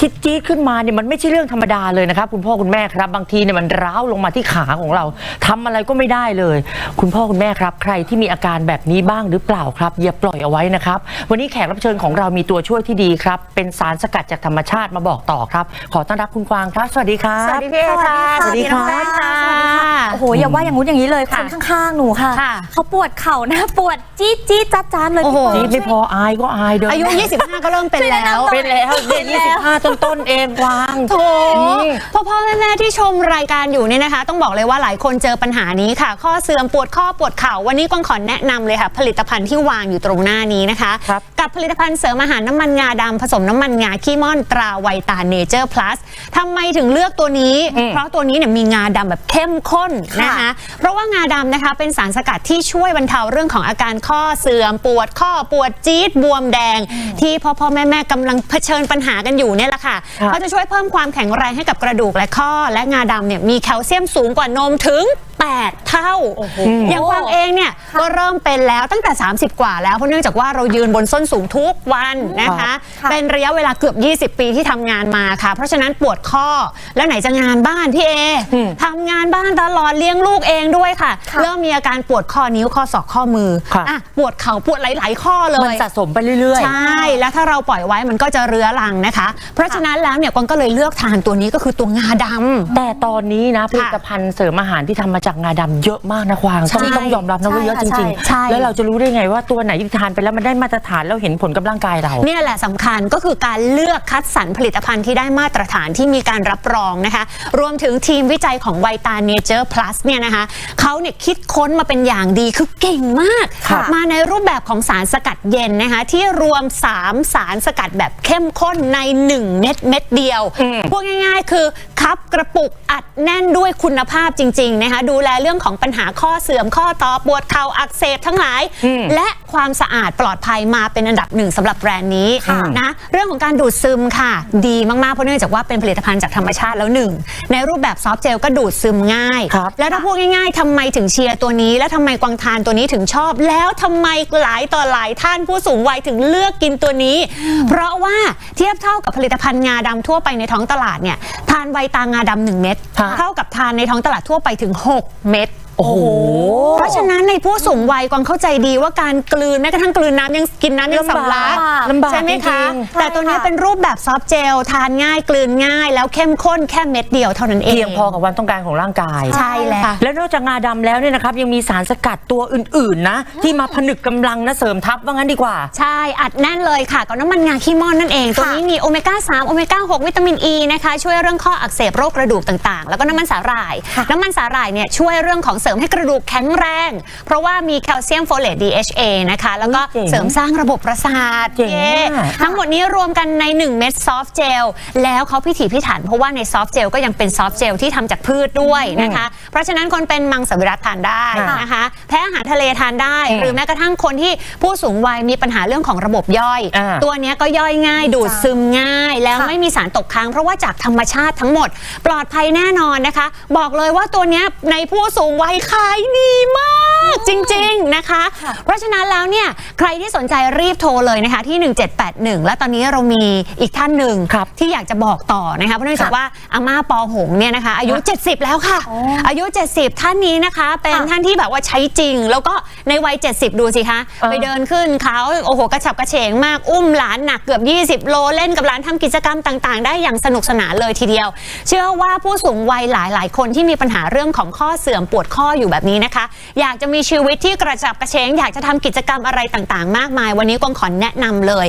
คิดจี๊ดขึ้นมาเนี่ยมันไม่ใช่เรื่องธรรมดาเลยนะครับ คุณพ่อคุณแม่ครับ บางทีเนี่ยมันร้าวลงมาที่ขาของเราทำอะไรก็ไม่ได้เลย คุณพ่อคุณแม่ครับ ใครที่มีอาการแบบนี้บ้างหรือเปล่าครับ อย่าปล่อยเอาไว้นะครับ วันนี้แขกรับเชิญของเรามีตัวช่วยที่ดีครับ เป็นสารสกัดจากธรรมชาติมาบอกต่อครับ ขอต้อนรับคุณกวางครับ สวัสดีครับ สวัสดีพี่เอค่ะสวัสดีครับน้องแป้งค่ะโอ้โหอย่าว่าอย่างงู้นอย่างนี้เลยคค่ะนข้างๆหนูค่ะค่ะเขาปวดเข่านะปวดจี๊ดจี๊ดจัดจานเลยโอ้โหพี่จี๊ดปอไม่พออายก็อายเดินอายุ 25 ก็เริ่มเป็นแล้วเป็นแล้วเด็กยี่สิบห้าต้นๆเองกวาง โถพ่อพ่อแม่แม่ที่ชมรายการอยู่เนี่ยนะคะ ต้องบอกเลยว่าหลายคนเจอปัญหานี้ค่ะ ข้อเสื่อมปวดข้อปวดเข่าวันนี้กวางขอแนะนำเลยค่ะ ผลิตภัณฑ์ที่วางอยู่ตรงหน้านี้นะคะ ครับ กับผลิตภัณฑ์เสริมอาหารน้ำมันงาดำผสมน้ำมันงาขี้ม่อนตราไวตาเนเจอร์พลัสทำไมถึงเลือกตัวนี้ อืม เพราะตัวนี้เนี่ยมีงาดำแบบเข้มข้นนะคะ เพราะว่างาดำนะคะเป็นสารสกัดที่ช่วยบรรเทาเรื่องของอาการข้อเสื่อม ปวดข้อปวดจี๊ดบวมแดง ที่พ่อพ่อแม่แม่กำลังเผชิญปัญหากันอยู่เนี่ยแหละค่ะครับก็จะช่วยเพิ่มความแข็งแรงให้กับกระดูกและข้อ และงาดำเนี่ยมีแคลเซียมสูงกว่านมถึง 8 เท่า อย่างกวางเองเนี่ยก็เริ่มเป็นแล้วตั้งแต่ 30 กว่าแล้วเพราะเนื่องจากว่าเรายืนบนส้นสูงทุกวันนะคะค่ะเป็นระยะเวลาเกือบ 20 ปีที่ทำงานมาค่ะ เพราะฉะนั้นปวดข้อแล้วไหนจะงานบ้านพี่เออมทำงานบ้านตลอดเลี้ยงลูกเองด้วยค่ะค่ะ เริ่มมีอาการปวดข้อนิ้วข้อศอกข้อมือค่ะอะปวดเข่าปวดหลาย ๆ ข้อเลมันยสะสมไปเรื่อยๆ ใช่ แล้วถ้าเราปล่อยไว้มันก็จะเรื้อรังนะคะเพราะฉะนั้นแล้วเนี่ยกวางก็เลยเลือกทานตัวนี้ก็คือตัวงาดำ แต่ตอนนี้นะผลิตภัณฑ์เสริมอาหารที่ทำมาจากงาดำเยอะมากนะควางใช่ต้องต้องยอมรับนะว่าเยอะจใช่ริงค่ะใช่ ๆ แล้วเราจะรู้ได้ไงว่าตัวไหนที่ทานไปแล้วมันได้มาตรฐานแล้วเห็นผลกับร่างกายเรา เนี่ยแหละสำคัญก็คือการเลือกคัดสรรผลิตภัณฑ์ที่ได้มาตรฐานที่มีการรับรองนะคะ รวมถึงทีมวิจัยของไวตาเนเจอร์พลัสเนี่ยนะคะเขาเนี่ยคิดค้นมาเป็นอย่างดีคือเก่งมาก ค่ะมาในรูปแบบของสารสกัดเย็นนะคะ ที่รวม 3 สารสกัดแบบเข้มข้นใน 1เม็ดเม็ดเดียวอืมพูดง่ายๆ คือคับกระปุกอัดแน่นด้วยคุณภาพจริง ๆ นะคะ ดูแลเรื่องของปัญหาข้อเสื่อมข้อต่อปวดเข่าอักเสบทั้งหลายอืมและความสะอาดปลอดภัยมาเป็นอันดับหนึ่งสำหรับแบรนด์นี้ค่ะนะเรื่องของการดูดซึมค่ะ ดีมากๆเพราะเนื่องจากว่าเป็นผลิตภัณฑ์จากธรรมชาติแล้วหนึ่งในรูปแบบซอฟต์เจลก็ดูดซึมง่ายครับแล้วถ้าพูดง่ายๆทำไมถึงเชียร์ตัวนี้ แล้วทำไมกวางทานตัวนี้ถึงชอบ แล้วทำไมหลายต่อหลายท่านผู้สูงวัยถึงเลือกกินตัวนี้ เพราะว่าเทียบเท่ากับผลิตภัณฑ์งาดำทั่วไปในท้องตลาดเนี่ยทานไวตางาดำหนึ่งเม็ดค่ะเท่ากับทานในท้องตลาดทั่วไปถึง 6 เม็ด โอ้โห เพราะฉะนั้นในผู้สูงวัยกวางเข้าใจดีว่าการกลืนแม้กระทั่งกลืนน้ำยังกินน้ำยังสำลักลำบากใช่ไหมจริคะงแต่ตัวนี้เป็นรูปแบบซอฟต์เจลทานง่ายกลืนง่าย แล้วเข้มข้นแค่เม็ดเดียวเท่านั้นเองเพียงพอกับความต้องการของร่างกาย ใช่แล้วแล้วนอกจากงาดำแล้วเนี่ยนะครับยังมีสารสกัดตัวอื่นๆนะ ที่มาผนึกกำลังนะเสริมทัพว่างั้นดีกว่า ใช่อัดแน่นเลยค่ะกับน้ำมันงาขี้ม่อนนั่นเอง ตัวนี้มีโอเมก้า3โอเมก้า6วิตามินอ e ีนะคะช่วยเรื่องข้ออักเสบโรคกระดูกต่างๆ แล้วก็น้ำมันสาหร่าย น้ำมันสาหร่ายเนี่ยช่วยเรื่องของเสริมให้กระดูกแข็งแรง เพราะว่ามีแคลเซียมโฟเลต DHA นะคะ แล้วก็เจ๋งเสริมสร้างระบบประสาทเจ๋งเย้มากทั้งหมดนี้รวมกันใน 1 เม็ดซอฟต์เจล แล้วเขาพิถีพิถัน เพราะว่าในซอฟต์เจลก็ยังเป็นซอฟต์เจลที่ทำจากพืชด้วยนะคะ เพราะฉะนั้นคนเป็นมังสวิรัตทานได้ค่ะนะคะ แพ้อาหารทะเลทานได้ อืมหรือแม้กระทั่งคนที่ผู้สูงวัยมีปัญหาเรื่องของระบบย่อย อ่า ตัวเนี้ยก็ย่อยง่าย ดูดซึมง่าย แล้วค่ะไม่มีสารตกค้าง เพราะว่าจากธรรมชาติทั้งหมด ปลอดภัยแน่นอนนะคะ บอกเลยว่าตัวเนี้ยในผู้สูงวัยขายดีมา กจริง ๆนะคะค่ะเพราะฉะนั้นแล้วเนี่ยใครที่สนใจรีบโทรเลยนะคะที่ 1781 และตอนนี้เรามีอีกท่านหนึ่งครับที่อยากจะบอกต่อนะคะเพราะเนื่องจากว่าอาม่าปอหงเนี่ยนะคะอายุ 70 แล้วค่ะอ๋ออายุ 70 ท่านนี้นะคะ เป็นค่ะท่านที่แบบว่าใช้จริง แล้วก็ในวัย 70 ดูสิคะเออไปเดินขึ้นเขาโอ้โหกระฉับกระเฉงมากอุ้มหลานหนักเกือบ 20 โลเล่นกับหลานทำกิจกรรมต่างๆ ได้อย่างสนุกสนานเลยทีเดียว เชื่อว่าผู้สูงวัยหลายๆ คนที่มีปัญหาเรื่องของข้อเสื่อมปวดข้ออยู่แบบนี้นะคะ อยากจะมีีชีวิตที่กระจับกระเฉงอยากจะทำกิจกรรมอะไรต่าง ๆ มากมาย วันนี้กวางขอแนะนำเลย